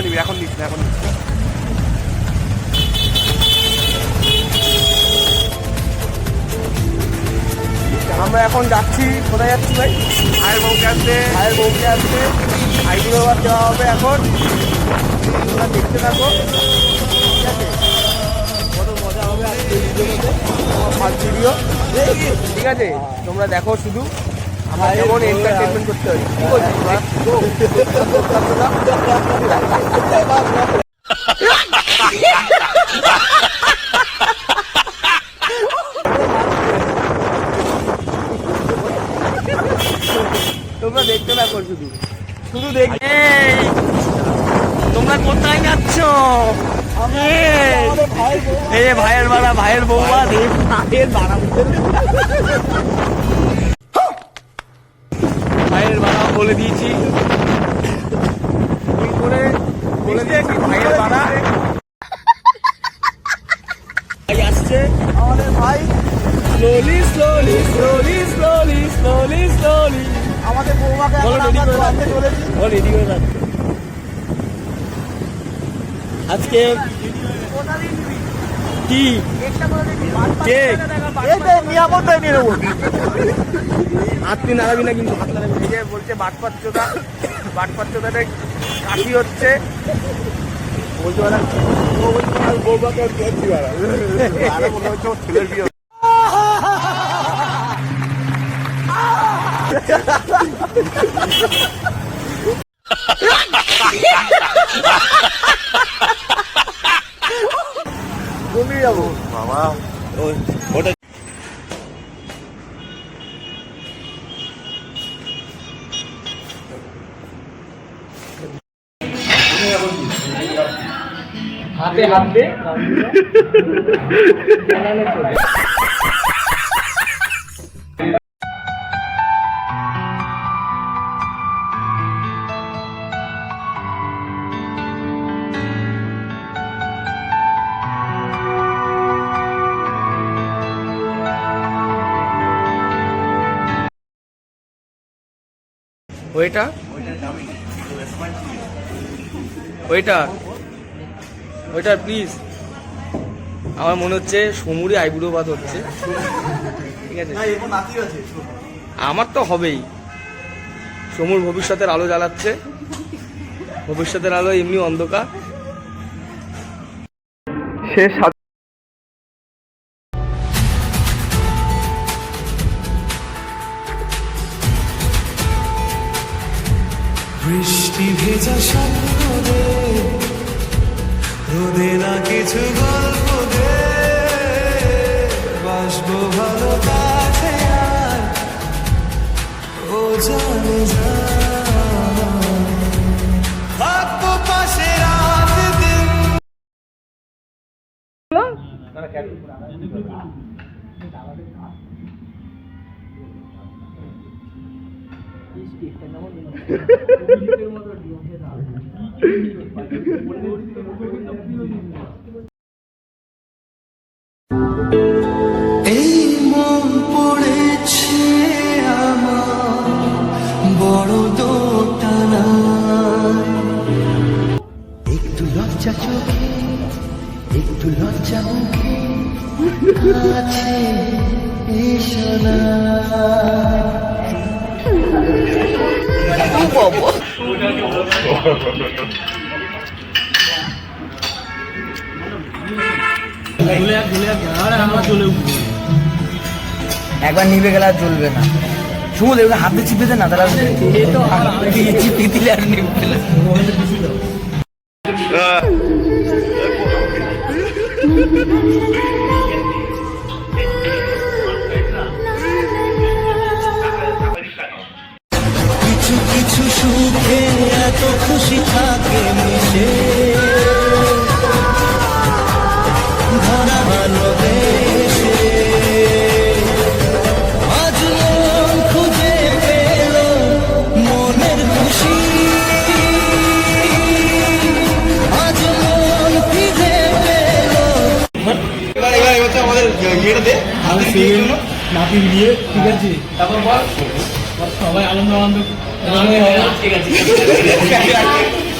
সময় নিবি এখন নিস না এখন আমরা এখন যাচ্ছি কোথায় যাচ্ছি ভাই? ভাইয়ের বউকে আসতে। ভাইয়ের বউকে আসতে। আইগুলো আবার দেওয়া হবে এখন। তোমরা দেখতে থাকো। ঠিক আছে? কত মজা হবে আজকে ভিডিও ঠিক আছে? তোমরা দেখো শুধু। আমরা কেমন এন্টারটেনমেন্ট করতে হয় তোমরা দেখতে থাকো শুধু। শুধু দেখ এই, তোমরা কোথায় যাচ্ছ? এই, ভাইয়ের বাড়া ভাইয়ের বৌমা ভাইয়ের বাড়া। বলে দিয়েছি। ভুল করে বলে দিয়েছি ভাইয়ের বাড়া ভাই আসছে। আমাদের ভাই। Slowly slowly slowly slowly slowly slowly আমাদের বৌমাকে বলো, এখন ready আমরা করে ধোয়াতে চলেছি। রেডি হয়ে যাচ্ছে আজকে কি? কেক এই তো নিয়ে নেব। হাত তুই নাড়াবি না কিন্তু এই যে বলছে বাটপাত্রটা বাটপাত্রটাতে কাশি হচ্ছে। বলতে পারা আর আরে মনে হচ্ছে ওর ছেলের বিয়ে হচ্ছে। কোনদিকে যাব। বাবা ও- ওটা হাতে হাত। দে ওইটা? ওইটা? ওইটা প্লিজ আমার মনে হচ্ছে সমুরে আইবুড়ো বাদ হচ্ছে। ঠিক আছে? আমার তো হবেই। সমুর ভবিষ্যতের আলো জ্বালাচ্ছে। ভবিষ্যতের আলো এমনি অন্ধকার। সে বৃষ্টি ভেজা স্বপ্ন দে রোদে না কিছু গল্প দে। বাসবো ভালো কাছে আর ও জানে যা এই মন পড়েছে আমার বড় দোটানা একটু লজ্জা চোখে একটু লজ্জা মুখে আছে এসো একবার নিভে গেলে আর জ্বলবে না। শুধু দেখবে হাত দিয়ে চিপে দে না তাহলে চিপে দিলে আর নিভবে না কিছু থাকে মিশে খুঁজে মনের খুশি আজ মন এবার আমাদের ইয়েটা দে দিয়ে ঠিক আছে তারপর বল সবাই আনন্দ আনন্দ ঠিক আছে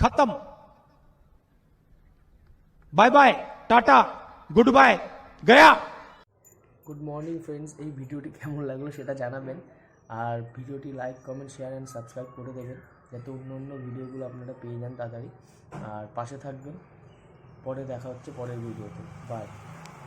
খতম। Bye bye tata good bye গয়া। গুড মর্নিং ফ্রেন্ডস এই ভিডিওটি কেমন লাগল সেটা জানাবেন। আর ভিডিওটি like comment share and subscribe করে দেবেন যাতে অন্য অন্য ভিডিওগুলো আপনারা পেয়ে যান তাড়াতাড়ি। আর পাশে থাকবেন। পরে দেখা হচ্ছে পরের ভিডিওতে। বাই